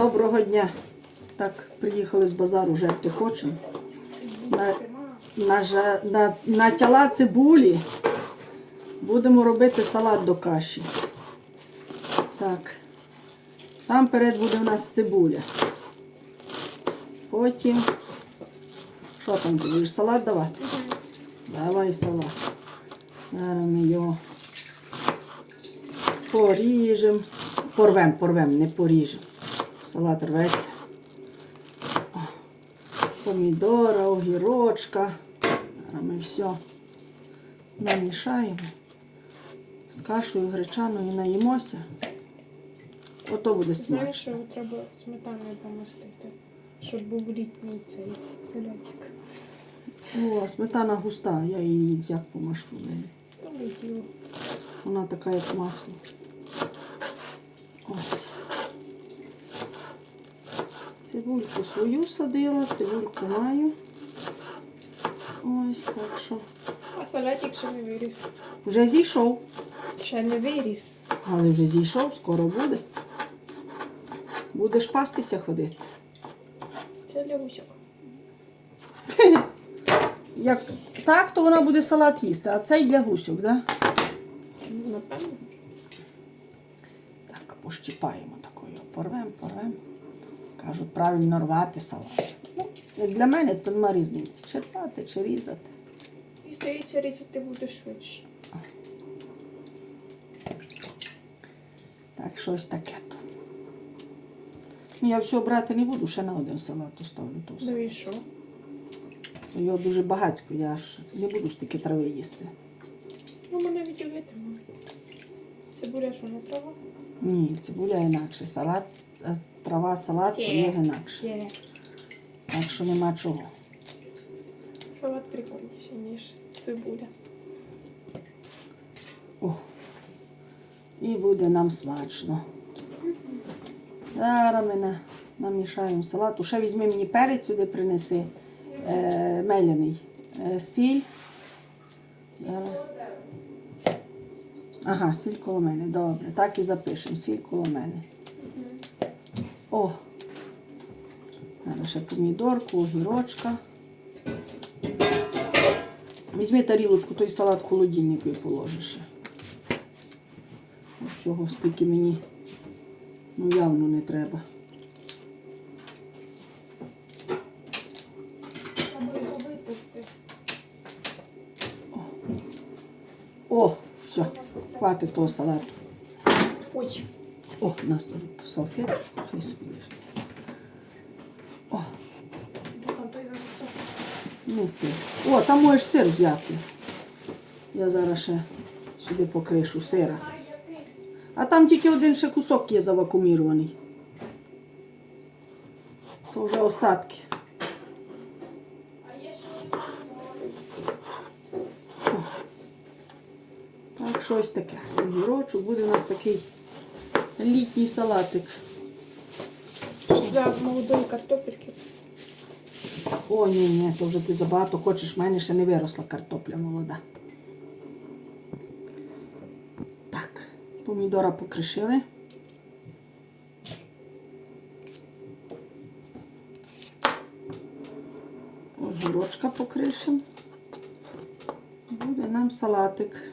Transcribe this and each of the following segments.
Доброго дня. Так, приїхали з базару жерти хочемо. На, на, жа- на, натяла цибулі. Будемо робити салат до каші. Так. Сам перед буде в нас цибуля. Потім. Що там будеш? Салат давати? Давай салат. Зараз ми його поріжемо. Порвем, порвем, не поріжемо. Салат рветься. Помідора, огірочка. Зараз ми все намішаємо. З кашею гречаною наїмося. Ото буде Знаєш, що його треба сметаною помастити, щоб був літній цей салятик. О, сметана густа, я її як помашу. Вона така, як масло. Ось. Цибульку свою садила, цибульку маю. Ось так що. А салятик ще не виріс. Вже зійшов, Ще не виріс. але вже зійшов, скоро буде. Будеш пастися ходити. Це для усього. Як так, то вона буде салат їсти, а цей для гусьок, да? Ну, напевно. Так, пощипаємо такою. Порвем, порвем. Кажуть, правильно рвати салат. Ну, для мене, то нема різниці. Чи рвати, чи різати. І здається, різати буде швидше. Так, щось таке то. Ну, Я все брати не буду, ще на один салат оставлю. То все. Ну і що? Його дуже багацько, я ж не буду стільки трави їсти. Ну, мене відділитиме. Цибуля що не трава? Ні, цибуля інакше. Салат, трава, салат, то інакше. Так що нема чого. Салат прикольніший, ніж цибуля. О. І буде нам смачно. Зараз ми намішаємо салату. Ще візьми мені перець сюди принеси. Е, меляний. Е, сіль. Ага, сіль коло мене. Добре. Так і запишемо. Сіль коло мене. О. Зараз ще помідорку, огірочка. Візьми тарілочку, той салат в холодильнику і положиш. Всього стільки мені ну, явно не треба. Треба. О, все, хватить того салату. Ой. О, у нас салфеточку, хай собі лежить. О, той занесу. неси. О, там можеш сир взяти. Я зараз ще сюди покришу сира. А там тільки один ще кусок є завакумірований. То вже остатки. О. Так, щось таке. Огірочок буде у нас такий літній салатик. Для молодої картопельки. О, ні, ні, то вже ти забагато хочеш, в мене ще не виросла картопля молода. Так, помідора покришили. Огірочка покришимо. Буде нам салатик.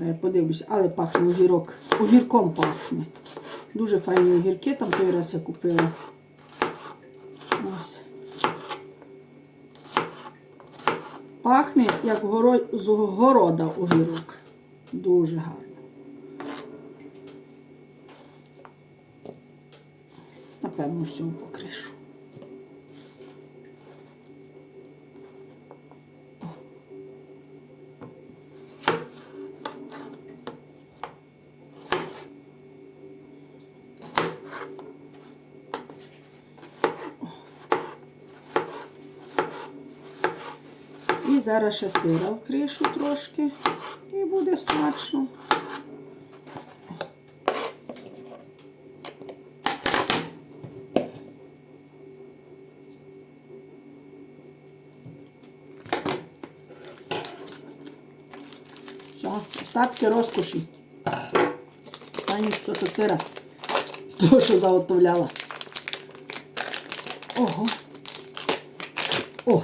Зараз я подивлюся, але пахне огірок. Огірком пахне. Дуже файні огірки, там той раз я купила. Ось. Пахне, як горо... з города огірок. Дуже гарно. Напевно, всього покришу. І зараз ще сира вкришу трошки. І буде смачно. Все, остатки розкоші. Та Мені кусочок сира з того, що заготовляла. Ого. О!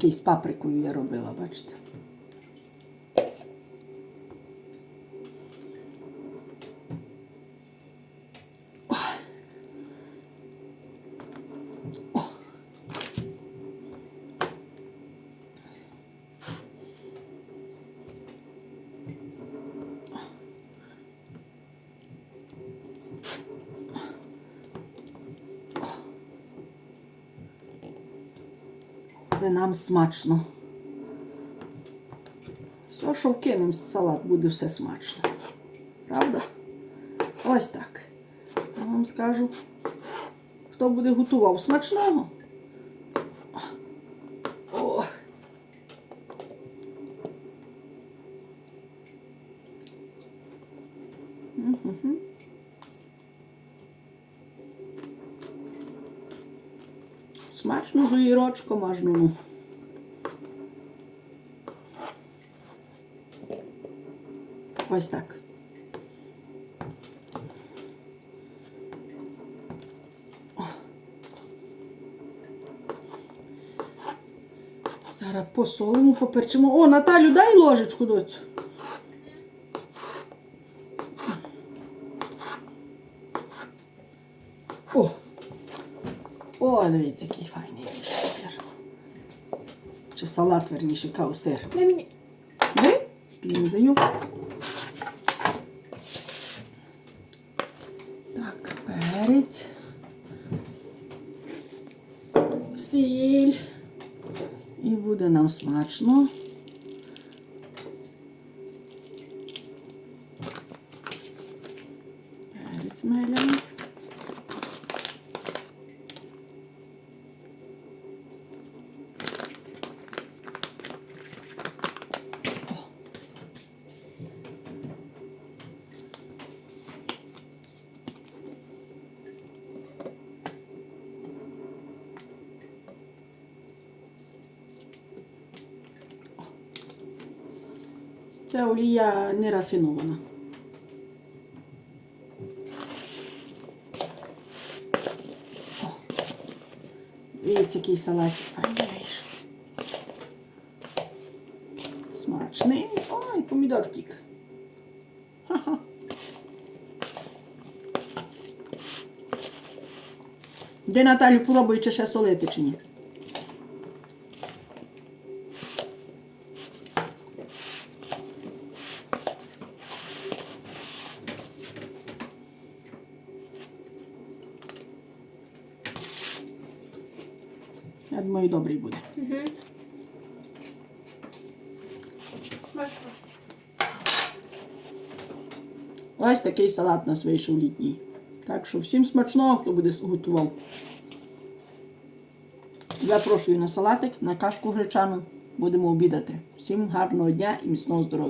Такий з паприкою я робила, бачите. Буде нам смачно. Все, що вкинемо в салат, буде все смачно. Правда? Ось так. Я вам скажу, хто буде готував смачного. О. Мгм. Смачно з огірочком аж ну. Ось так. Зараз посолимо, поперчимо. О, Наталю, дай ложечку доцю. О! О, дивіться, який файний сир. Чи салат, верніше, кав сир. Дай мені. Ви? Не заю. Так, перець. Сіль. І буде нам смачно. Перець меляний. Це олія не рафінована. Дивіться, який салатик файний. Смачний. Ой, помідор втік. Де Наталю пробуй, чи ще солити, чи ні? Я думаю, добрий буде. Угу. Смачно. Ось такий салат нас вийшов літній. Так що всім смачного, хто буде готував. Запрошую на салатик, на кашку гречану. Будемо обідати. Всім гарного дня і міцного здоров'я.